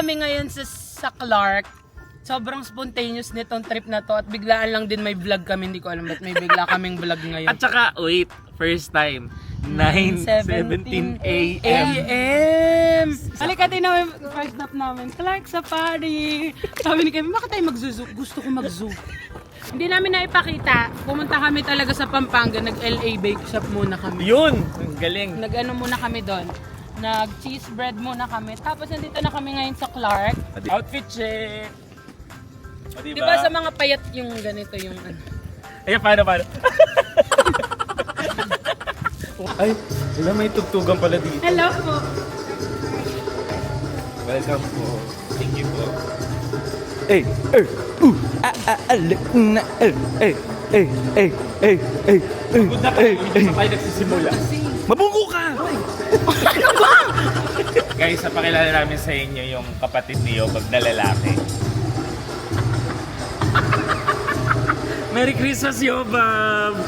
kami ngayon sa, sa Clark. Sobrang spontaneous nitong trip na to at biglaan lang din may vlog kami. Hindi ko alam ba't may bigla kaming vlog ngayon. At saka, wait, first time. 9.17 a.m. a.m. Halika din namin, first stop namin, Clark Safari. Sabi ni Kevin, bakit tayo mag-zoo? Gusto ko mag-zoo. Hindi namin naipakita. Pumunta kami talaga sa Pampanga, nag-LA Bake Shop muna kami. Yun! Ang galing. Nag-ano muna kami doon. Nag-cheese bread muna kami. Tapos nandito na kami ngayon sa Clark. Outfit check! O, Di ba sa mga payat yung ganito yung ano? Ayan, paano, paano? Ay, wala may tugtugan pala dito. Hello po. Welcome po. Thank you po. Ey, ey, uh, a, a, ale, na, ey, ey, ey, ey, ey, ey, ey, Good na ey, kayo, ey. hindi pa kayo nagsisimula. Mabunggo Guys, napakilala namin sa inyo yung kapatid ni Yobag na lalaki. Merry Christmas, Yobab!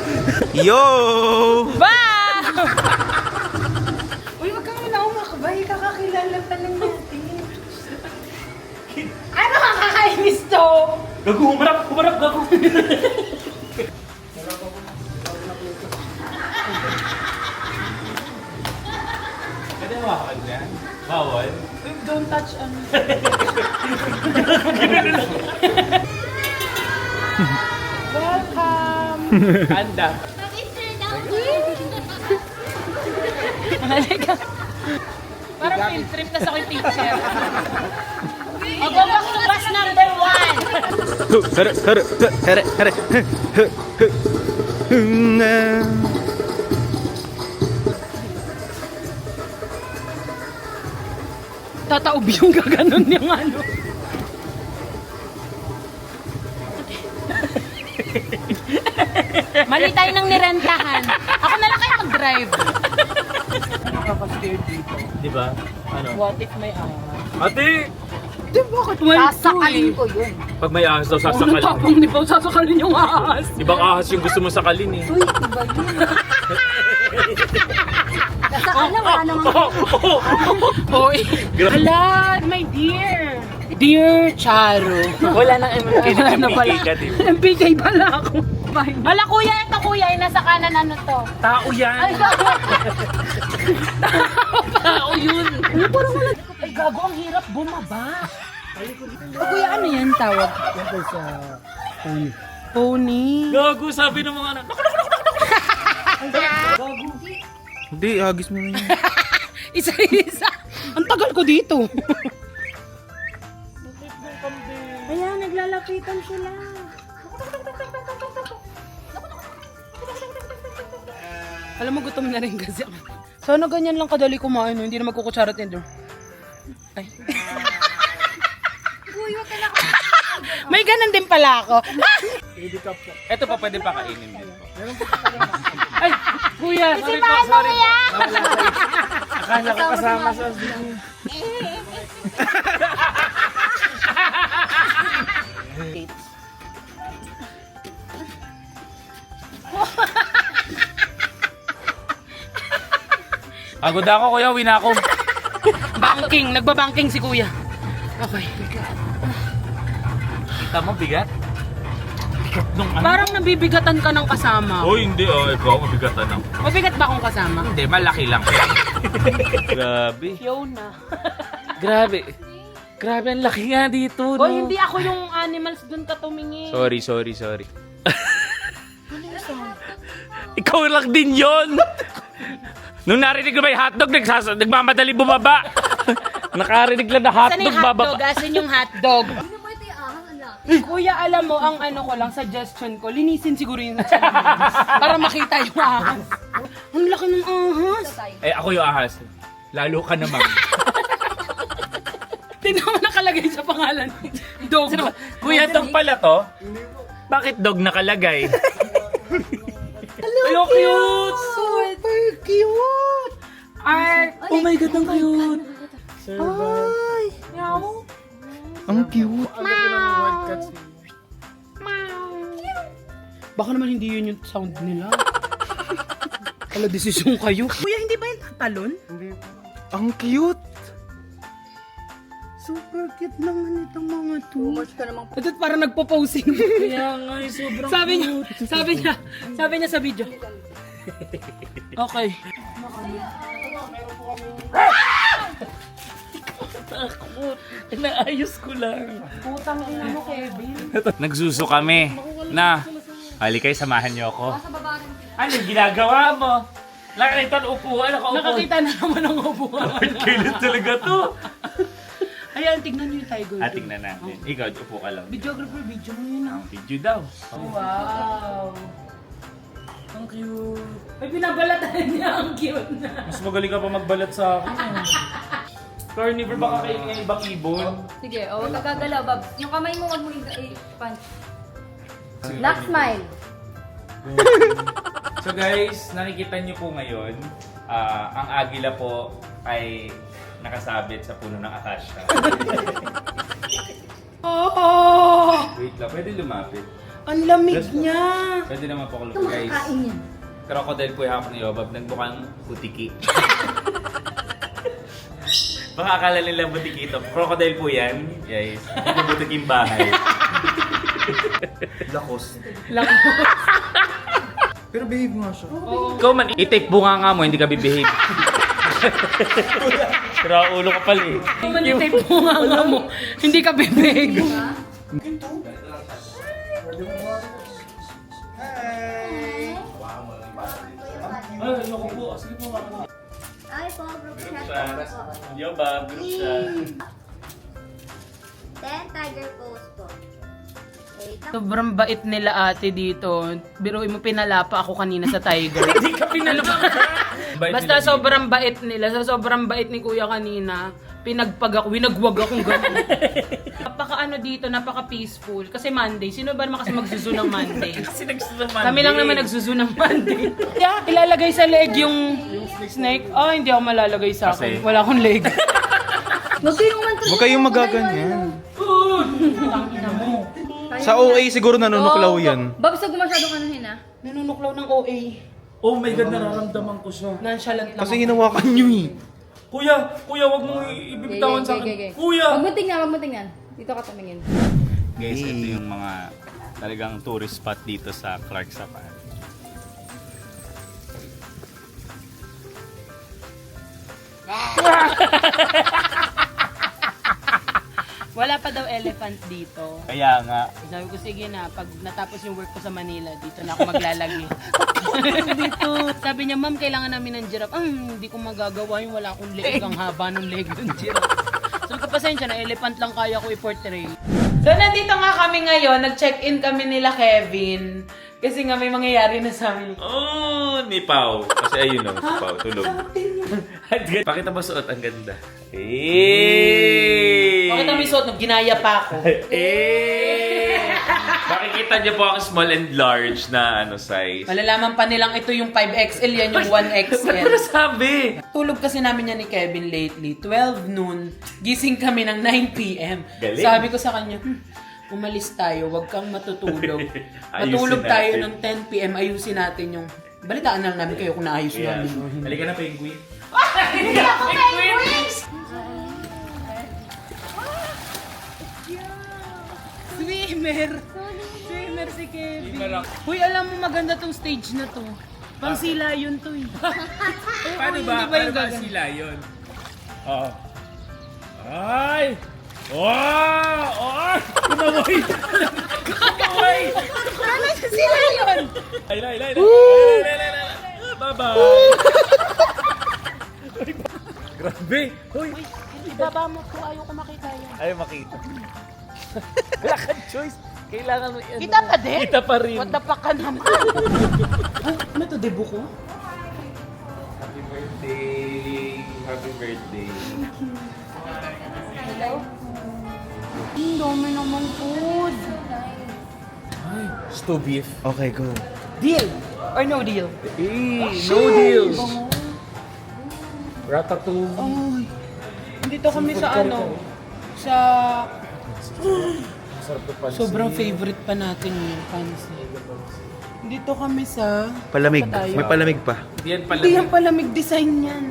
Yo! Bye! Uy, wag kang muna umakbay. Kakakilala pa lang natin. ano kakakainis to? Gago, humarap! Humarap, gago! Kanda. Halika. Parang field trip na sa akin teacher. O, go back to bus number one. Hare, hare, hare, hare, hare. Tataob yung gaganon yung ano. Mali tayo nang nirentahan. Ako na lang kayo mag-drive. Di ba? Ano? What if may ahas? Ate! Di bakit may Sasakalin ko yun. Pag may ahas daw, Ano sasakalin. tapong di ba sasakalin yung ahas? Ibang ahas yung gusto mo sakalin eh. Uy, iba yun. Nasakal na, wala namang... Hoy! Hala, my dear! Dear Charo. Wala nang MMK Wala na pala. di ba? MPK pala ako. Hala kuya, ito kuya, yung nasa kanan ano to. Tao yan! Tao yun. Ano parang wala? Ay gago, ang hirap bumaba. O kuya, ano yan tawag? Yan sa pony. Pony. Gago, sabi ng mga anak. Naku, naku, naku, naku, naku. Hindi, agis mo na yun. Isa-isa. Ang tagal ko dito. Ayan, naglalapitan sila. Alam mo, gutom na rin kasi ako. Sana ganyan lang kadali kumain, no? hindi na magkukutsara tender. Ay. May ganun din pala ako. Ito pa pwede pa kainin din po. Ay, kuya, sorry po, sorry po. Akala ko kasama sa... Pagod ako kuya, uwi na ako. Banking, nagbabanking si kuya. Okay. Kita mo, bigat? Bigat nung ano? Parang nabibigatan ka ng kasama. Uy, hindi oh. Ikaw, mabigatan ako. Mabigat ba akong kasama? Hindi, malaki lang. Grabe. Fiona. Grabe. Grabe, ang laki nga dito. Hoy, hindi ako yung animals dun ka tumingin. Sorry, sorry, sorry. Ikaw lang din yon. Nung narinig ko ba yung hotdog, nagsasa, nagmamadali bumaba. Nakarinig lang na Saan hotdog, yung hotdog? bababa. Asan yung hotdog? Ito yung laki. Kuya, alam mo, ang ano ko lang, suggestion ko, linisin siguro yung channel para makita yung ahas. Ang laki ng ahas. Eh, ako yung ahas. Lalo ka naman. Tingnan mo nakalagay sa pangalan. Dog. Kuya, dog pala to? Bakit dog nakalagay? Hello, cute! Cute! Ay, oh my God, ang cute! Ay, Meow. ang cute. Baka naman hindi yun yung sound nila. Kala desisyon kayo. Kuya, hindi ba yung talon? Ang cute. Super cute naman itong mga to. Watch ka namang Ito parang nagpo-posing. Kaya nga, eh, sobrang sabi niya, sabi niya, sabi niya sa video. Okay. takot. Inaayos ko lang. Putang ina mo, Kevin. Nagsuso kami na halikay samahan niyo ako. Ano ginagawa mo? Nakakita ng upuan, nakaupo. Nakakita na naman ang upuan. Kailan talaga to? Ayan, tignan niyo yung tiger. Ah, tingnan natin. Ikaw, upo ka lang. Videographer, video mo yun ah. Video daw. Wow. Ang cute. Ay, binabalatan niya. Ang cute na. Mas magaling ka pa magbalat sa akin. Carnivore, baka kayo nga ibang ibon. Sige, oh, huwag ka gagalaw, Babs. Yung kamay mo, huwag mo i-punch. Black smile. So guys, nakikita niyo po ngayon, ah, ang agila po ay nakasabit sa puno ng akasya. Oh! Wait lang, pwede lumapit. Ang lamig niya. Pwede naman po ako guys. Kain yan. Crocodile po yung hapon ni Yobab, nagbukang butiki. Baka akala nila butiki ito. Crocodile po yan, guys. Hindi po butiking bahay. Lakos. Pero behave nga siya. Ikaw man, i-take bunga nga mo, hindi ka bibihave. Pero ulo ka pala eh. Manitip mo nga nga mo. Hindi ka bibig. Po. Sige po, ako. Ay po, group Group chat shot. po. Yobab, group shot. Then, tiger pose po. Sobrang bait nila ate dito. Biruin mo pinalapa ako kanina sa tiger. Hindi ka pinalapa. Basta sobrang bait nila. Sa sobrang bait ni kuya kanina, pinagpag ako, winagwag akong gano'n. ano dito, napaka peaceful. Kasi Monday, sino ba naman kasi magsuzo ng Monday? Kasi nagsusuman. Kami lang naman nagsuzo ng Monday. Yeah, ilalagay sa leg yung snake. Oh, hindi ako malalagay sa akin. Kasi? Wala akong leg. Huwag kayong mantra. Huwag kayong magaganyan. Sa OA siguro nanunuklaw yan. Mo masyadong anuhin ah. Nanunuklaw ng OA. Oh my God, nararamdaman ko siya. Nonchalant lang Kasi ako. hinawakan nyo eh. Kuya, kuya, wag mong ibibitawan sa akin. Kuya! Huwag mo tingnan, huwag mo tingnan. Dito ka tumingin. Guys, ito yung mga talagang tourist spot dito sa Clark Sapan. Wala pa daw elephant dito. Kaya nga, Sabi ko, sige na, pag natapos yung work ko sa Manila, dito na ako maglalagay. dito. Sabi niya, ma'am, kailangan namin ng giraffe. Ah, hindi ko magagawa yung wala akong leg. Ang haba ng leg ng giraffe. Pasensya na, elephant lang kaya ko i-portray. So, nandito nga kami ngayon. Nag-check-in kami nila Kevin. Kasi nga may mangyayari na sa amin. oh, ni Pau. Kasi ayun o, si Pau, tulog. Pakita mo suot, ang ganda. Eh! Bakit kami suot? Nung ginaya pa ako. Eh! Makikita niyo po ang small and large na ano size. Malalaman pa nilang ito yung 5XL, yan yung Ba't 1XL. mo nasabi? Tulog kasi namin yan ni Kevin lately. 12 noon, gising kami ng 9 p.m. Galing. Sabi ko sa kanya, "Hmm, umalis tayo, wag kang matutulog. Matulog tayo natin." ng 10 p.m. Ayusin natin yung... Balitaan na lang namin kayo kung naayos Yeah. namin. or hindi. Halika na, penguin. Swimmer! Swimmer si Kevin. Uy, alam mo maganda tong stage na to. Pang sila yun to eh. Paano Uy, ba? hindi ba Paano yung ba gagawin? sila yun? Oo. Ay! Wow! Ay! Kumaway! Kumaway! Ano sila yun? Ay, ay, ay, ay, ay, ay, ay, Bye-bye! Grabe! Hoy! Ibaba mo to, ayaw ko makita yan. Ayaw makita. Wala kang choice. Kailangan mo yan. Kita pa din? Kita pa rin. What the fuck ka naman? Ay, ano to, debo ko? Happy birthday! Happy birthday! Ang dami naman food. Ay, stew beef. Okay, go. Deal or no deal? Eh, no deals! Ratatouille. Ay, dito kami sa ano, sa... Sarap pansin. Sobrang favorite pa natin yung pansit. Dito kami sa... Palamig. Pa tayo? May palamig pa. Hindi yan pala. Hindi yan palamig design yan.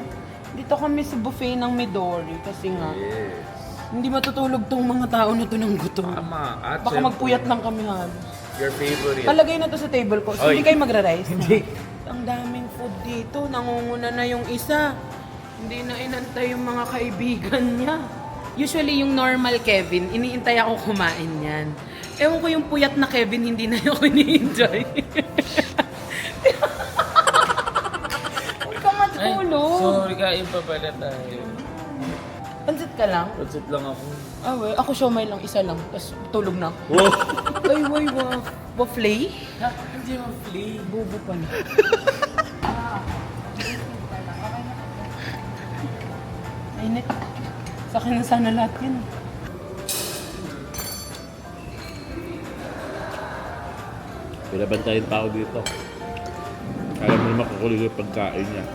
Dito kami sa buffet ng Midori kasi nga. Yes. Hindi matutulog tong mga tao na to ng gutom. Tama. At Baka magpuyat lang kami halos. Your favorite. Palagay na to sa table ko. So, Oy. hindi kayo magra-rice? Hindi. Ang daming food dito. Nangunguna na yung isa. Hindi na inantay yung mga kaibigan niya. Usually yung normal Kevin, iniintay ako kumain yan. Ewan ko yung puyat na Kevin, hindi na ako ini-enjoy. Huwag ka matulog. sorry, kain pa pala tayo. Pansit ka lang? Pansit lang ako. Ah, well, ako siomay lang, isa lang. Tapos tulog na ako. Wow! Ay, way, wa, waflay? Hindi flea. Bobo pa Sa akin na sana lahat yun. Pinabantayin pa ako dito. Kaya mo naman kukulit yung pagkain niya.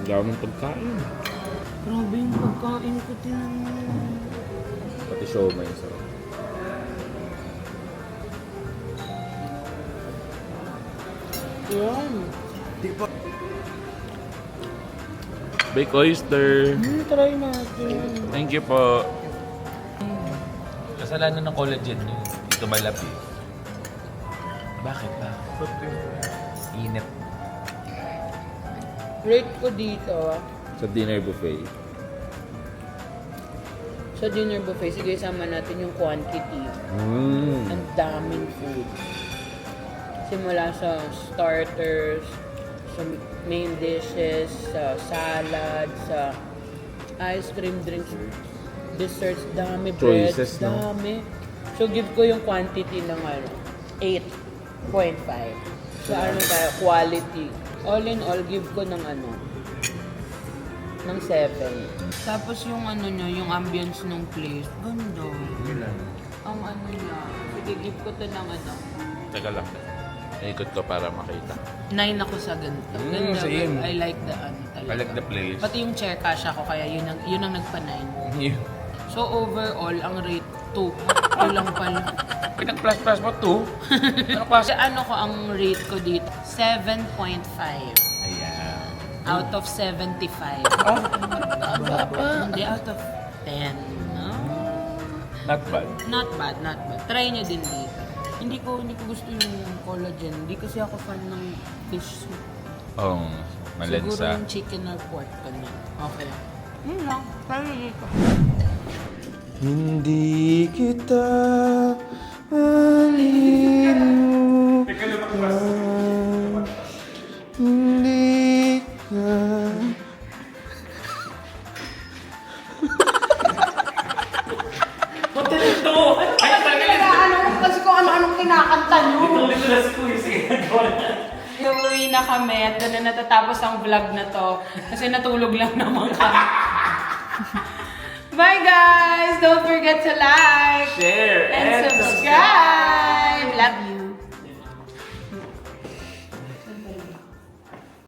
Ang daming pagkain. Grabe yung pagkain ko mo. Pati siomay sarap. Yan. Baked oyster. Hmm, try natin. Thank you po. Kasalanan ng collagen yun. Ito malapi. Bakit ba? Init. Rate ko dito. Sa dinner buffet. sa dinner buffet, sige sama natin yung quantity. Mm. Ang daming food. Simula sa starters, sa main dishes, sa salad, sa ice cream, drinks, desserts, dami, breads, Choices, no? dami. So, give ko yung quantity ng ano, 8.5. So, ano tayo, quality. All in all, give ko ng ano, ng 7. Tapos yung ano nyo, yung ambience ng place, ganda. Ang ano niya, sige, give ko to ng ano, Teka lang. Naikot ko para makita. 9 ako sa ganito. Mm, Ganda, same. I like the ano talaga. I like the place. Pati yung chair kasha ko, kaya yun ang, yun ang nagpa-9. So overall, ang rate 2. 2 lang pala. Pinag-plus-plus mo to. Ano klase? Kasi ano ko, ang rate ko dito, 7.5 Ayan. out of 75. Hindi, out of 10. No? Not bad. Not bad, not bad. Try nyo din dito. Hindi ko hindi ko gusto yung collagen. Hindi kasi ako fan ng fish soup. Oh, Siguro malensa. yung chicken or pork kanya. Okay. Yun lang. Try nyo dito. Hindi kita malilimutan. madudulas po yung sinagawa natin. Nauwi na kami at doon na natatapos ang vlog na to. Kasi natulog lang naman kami. Bye guys! Don't forget to like, share, and, subscribe.